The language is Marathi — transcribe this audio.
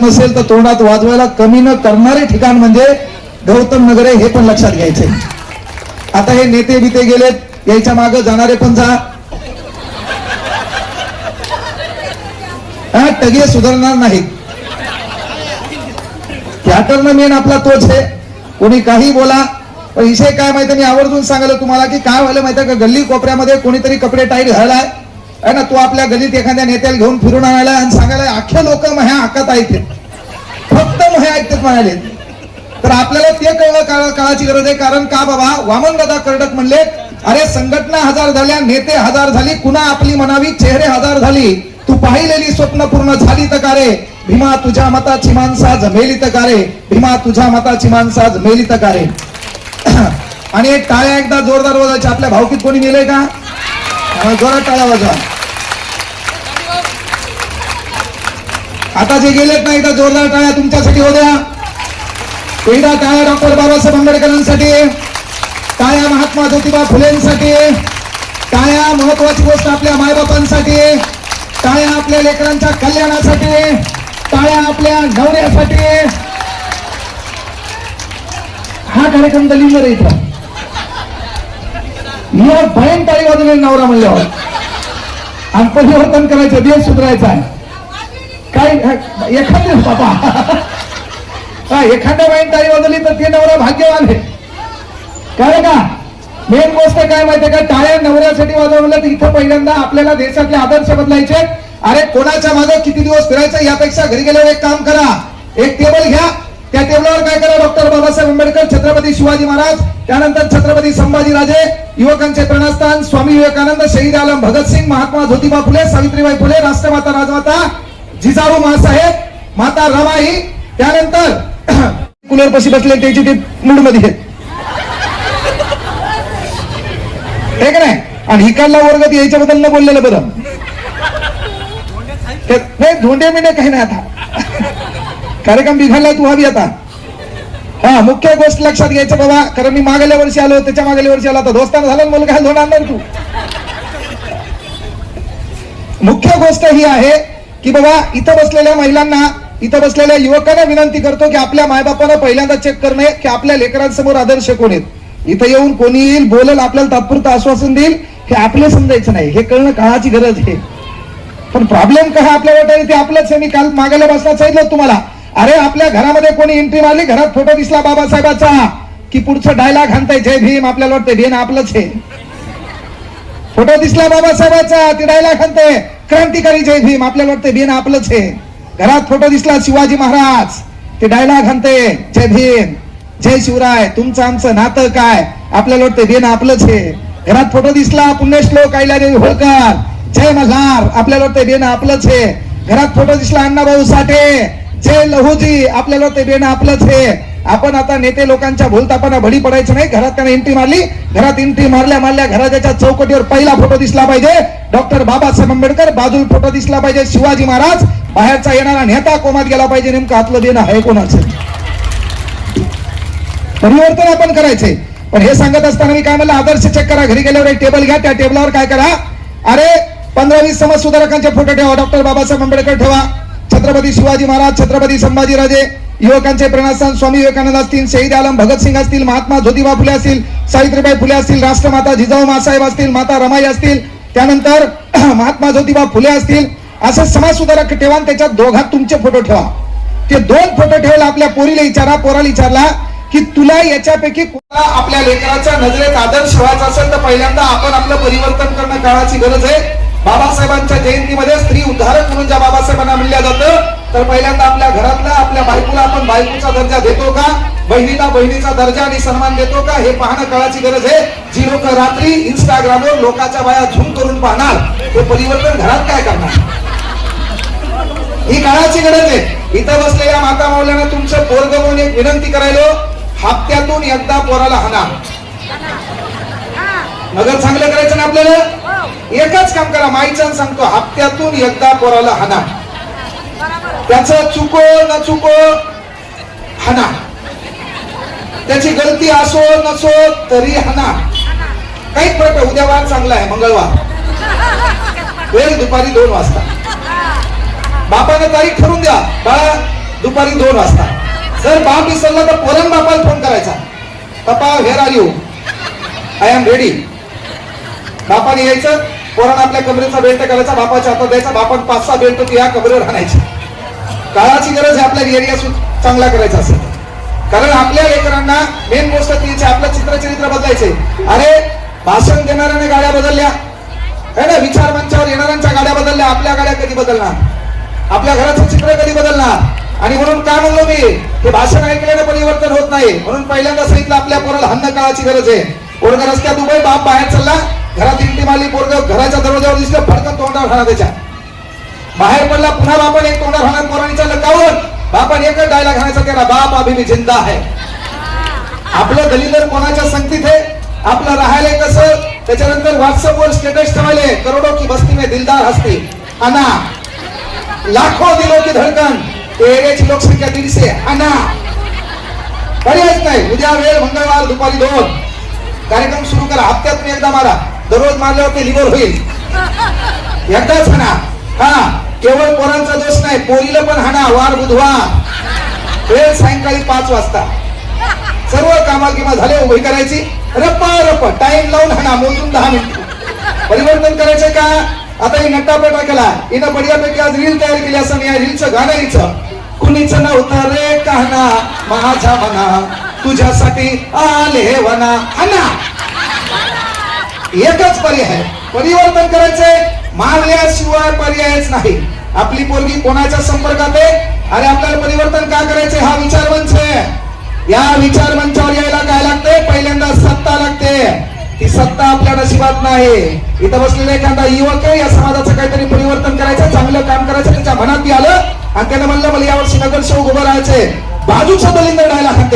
नसेल तर तोंडात वाजवायला कमी न करणारे ठिकाण म्हणजे गौतम नगरे हे पण लक्षात घ्यायचे. आता हे नेते बिते गेलेत याच्या मागे जाणारे पण जा. हा, टगे सुधारणार नाहीत. पॅटर्न मेन आपला तोच आहे. कोणी काही बोला पण विषय काय माहिती मी आवर्जून सांगायला तुम्हाला की काय व्हायला माहिती का? गल्ली कोपऱ्यामध्ये कोणीतरी कपडे टाईट झालाय आहे ना तू आपल्या गलीत एखाद्या नेत्याला घेऊन फिरून आणायला आणि सांगायला अख्ख्या लोक ह्या हाकात ऐकते फक्त हे ऐकतात म्हणाले तर आपल्याला ते कळलं काळ- काळाची गरज आहे. कारण का बाबा वामन दादा कर्डक म्हणले अरे संघटना हजार झाल्या नेते हजार झाली कुणा आपली म्हणावी? चेहरे हजार झाली. तू पाहिलेली स्वप्न पूर्ण झाली तर का रे? भीमा तुझ्या मताची माणसा जमेली तर का रे? भीमा तुझ्या मताची माणसा जमेली तर का रे? आणि एक टाळ्या एकदा जोरदार वाजायच्या आपल्या भावकीत कोणी नेले का? जोरात टाळ्या वाजा आता जे गेलेत ना एकदा जोरदार टाळ्या तुमच्यासाठी होत्या एकदा टाळ्या डॉक्टर बाबासाहेब आंबेडकरांसाठी टाळ्या महात्मा ज्योतिबा फुलेंसाठी टाळ्या महत्वाची गोष्ट आपल्या मायबापांसाठी टाळ्या आपल्या लेकरांच्या कल्याणासाठी टाळ्या आपल्या नवऱ्यासाठी. हा कार्यक्रम दलिंदर आहे इथं या भयन टाळी नवरा म्हणल्यावर. आणि परिवर्तन करायचं देश सुधारायचा आहे. काय एखाद्या बाबा. हा, एखाद्या बाईन टाळी वाजवली तर ते नवरा भाग्यवान आहे. काय का? मेन गोष्ट काय माहितीये का? टाळ्या नवऱ्यासाठी वाजवलं तर इथं पहिल्यांदा आपल्याला देशातले आदर्श बदलायचे. अरे कोणाच्या मागे किती दिवस फिरायचं यापेक्षा घरी गेल्यावर एक काम करा. एक टेबल घ्या. त्या टेबलावर काय करा डॉक्टर बाबासाहेब आंबेडकर छत्रपती शिवाजी महाराज त्यानंतर छत्रपती संभाजीराजे युवकांचे प्रणस्थान स्वामी विवेकानंद शहीद आलम भगतसिंग महात्मा ज्योतिबा फुले सावित्रीबाई फुले राष्ट्रमाता राजमाता जिजाऊ मासाहेब माता रमाई त्यानंतर कुलर पशी बसले त्याची ते मूडमध्ये हे नाही? आणि इकडला वर्गात यायच्याबद्दल न बोललेलं बरं. नाही धोंडे मिंडे काही नाही आता. कार्यक्रम बिघडला तू हवी आता. हा मुख्य गोष्ट लक्षात घ्यायचं बाबा कारण मी मागल्या वर्षी आलो त्याच्या मागल्या वर्षी आलो आता. दोस्ताना झाला मला काय धोंड आणणार तू. मुख्य गोष्ट ही आहे की बाबा इथं बसलेल्या महिलांना इथं बसलेल्या युवकांना विनंती करतो की आपल्या मायबापानं पहिल्यांदा चेक करणे की आपल्या लेकरांसमोर आदर्श कोण आहेत. इथं येऊन कोणी येईल बोलेल आपल्याला तात्पुरतं आश्वासन देईल हे आपले समजायचं नाही. हे कळणं काळाची गरज आहे. पण प्रॉब्लेम काय आपल्या वाटायला ते आपलंच आहे. मी काल मागायला बसला सांगितलं तुम्हाला. अरे आपल्या घरामध्ये कोणी एंट्री मारली? घरात फोटो दिसला बाबासाहेबाचा की पुढचं डायलॉग हाणताय. जय भीम आपल्याला वाटतंय भीम आपलंच आहे. फोटो दिसला बाबासाहेबाचा ती डायलॉग हाणताय क्रांतिकारी जय भीम आपल्याला वाटतंय भीम आपलंच आहे. घरात फोटो दिसला शिवाजी महाराज ते डायलॉग हाणते. जय भीम जय शिवराय तुमचं आमचं नातं काय? आपल्याला वाटतंय भीम आपलंच आहे. घरात फोटो दिसला पुण्यश्लोक देवी होळकर. जय मल्हार आपल्याला वाटतंय भीम आपलंच आहे. घरात फोटो दिसला अण्णाभाऊ साठे. जे लहूजी आपल्याला ते देणं आपलंच हे. आपण आता नेते लोकांच्या भूलतापांना भडी पडायचं नाही. घरात त्याने एंट्री मारली. घरात एंट्री मारल्या मारल्या घराच्या चौकटीवर पहिला फोटो दिसला पाहिजे. डॉक्टर बाबासाहेब आंबेडकर बाजूला फोटो दिसला पाहिजे. शिवाजी महाराज बाहेरचा येणारा नेता कोमात गेला पाहिजे. नेमकं आतलं देणं आहे कोणाचं? परिवर्तन आपण करायचे पण हे सांगत असताना मी काय म्हणलं आदर्श चेक करा. घरी गेल्यावर एक टेबल घ्या. त्या टेबलावर काय करा? अरे पंधरा वीस समाज सुधारकांचे फोटो ठेवा. डॉक्टर बाबासाहेब आंबेडकर ठेवा. छत्रपती शिवाजी महाराज छत्रपती संभाजीराजे युवकांचे प्रेरणास्थान स्वामी विवेकानंद असतील शहीद आलम भगतसिंग असतील महात्मा ज्योतिबा फुले असतील सावित्रीबाई फुले असतील राष्ट्रमाता जिजाऊ मासाहेब असतील माता रमाई असतील त्यानंतर महात्मा ज्योतिबा फुले असतील असं समाज सुधारक ठेवा त्याच्या दोघात तुमचे फोटो ठेवा. ते दोन फोटो ठेवला आपल्या पोरीला विचारा पोराला विचारला की तुला याच्यापैकी कोणाला आपल्या लेकराच्या नजरेत आदर्श व्हायचा असेल तर पहिल्यांदा आपण आपलं परिवर्तन करणं काळाची गरज आहे. बाबासाहेबांच्या जयंतीमध्ये स्त्री उद्धारक म्हणून ज्या बाबासाहेबांना म्हणल्या जातं तर पहिल्यांदा आपल्या घरातला आपल्या बायकोला आपण बायकोचा दर्जा देतो का? बहिणीला बहिणीचा दर्जा आणि सन्मान देतो का? हे पाहणं काळाची गरज आहे. जी लोक रात्री इंस्टाग्रामवर लोकांच्या बाया झूम करून पाहणार ते परिवर्तन घरात काय करणार? ही काळाची गरज आहे. इथं बसलेल्या माता मौल्यानं तुमचं पोरग म्हणून एक विनंती करायलो हप्त्यातून एकदा पोराला हाना. नगर चांगलं करायचं ना आपल्याला? एकच काम करा माईचा सांगतो हप्त्यातून एकदा पोराला हाना. त्याच चुको न चुको हाना. त्याची गलती असो नसो तरी हाना. काही फरक उद्या वार चांगला आहे मंगळवार. वेळ दुपारी दोन वाजता. बापाने तारीख ठरवून द्या बाळा दुपारी दोन वाजता. जर बाप विसरला तर पोरण बापाला फोन करायचा. पप्पा here are you I am ready बापाने यायचं. पोरण आपल्या कमरेचा बेल्ट करायचा बापाच्या हातात द्यायचा बापान पाच सहा बेल्ट तू या कमरेवर आणायची. काळाची गरज आहे आपल्या एरिया चांगला करायचा असेल. कारण आपल्या लेकरांना मेन गोष्ट तीच आपलं चित्रचरित्र बदलायचे अरे भाषण देणाऱ्याने गाड्या बदलल्या. है ना विचार मंचावर येणाऱ्यांच्या गाड्या बदलल्या आपल्या गाड्या कधी बदलणार? आपल्या घराचं चित्र कधी बदलणार? आणि म्हणून काय म्हणलो मी? हे भाषण ऐकल्याने परिवर्तन होत नाही. म्हणून पहिल्यांदा सांगितलं आपल्या पोराला हन्न काळाची गरज आहे. पोरग रस्त्यात उभे बाप बाहेर चालला. घरात इंटी मारली पोरग घराच्या दरवाजावर दिसलं फडकन तोंडावर राहणार त्याच्या बाहेर पडला पुन्हा बापाने एक तोंडावर राहणार पोरांनी चाललं कावर बापाने एकच डायलॉग घालायचा त्याला बाप अभी जिंदा आहे. आपलं दलिंदर कोणाच्या संगतीत आहे? आपलं राहायला कसं? त्याच्यानंतर व्हॉट्सअपवर स्टेटस ठेवायले करोडो की बस्ती में दिलदार हस्ती. अना लाखो दिलो की धडकन. एरियाची लोकसंख्या दीडशे अना पर्यायच नाही. उद्या वेळ मंगळवार दुपारी दोन. कार्यक्रम सुरू करा हप्त्यातून एकदा मारा. दररोज मारल्यावर ते लिव्हर होईल. एकदाच हाणा हा केवळ पोरांचा दोष नाही पोरीला पण हाणा वार बुधवा वेळ सायंकाळी पाच वाजता. सर्व कामा किंवा झाले उभी करायची. रप्पा रप्प. टाइम लावून हाणा मोजून दहा मिनिट. परिवर्तन करायचे का? आता ही नट्टापटा केला. हिनं बढियापैकी आज रील तयार केली असं या रीलचं गाणं हिचं कुणीच नव्हतं रे कहना माझा म्हणा तुझ्यासाठी आले वना. अना एकच पर्याय परिवर्तन करायचंय मारल्याशिवाय पर्यायच नाही. आपली पोरगी कोणाच्या संपर्कात आहे? आणि आपल्याला परिवर्तन का करायचे हा विचार मंच आहे. या विचार मंचावर यायला काय लागते पहिल्यांदा सत्ता लागते. ती सत्ता आपल्या नशिबात नाही. इथं बसलेला एखादा युवक आहे या समाजाचं काहीतरी परिवर्तन करायचं चांगलं काम करायचं त्याच्या मनात आलं आणि त्यानं म्हणलं मला यावर्षी नगरसेवक उभं राहायचंय. बाजूच्या दलिंदर राहायला हाते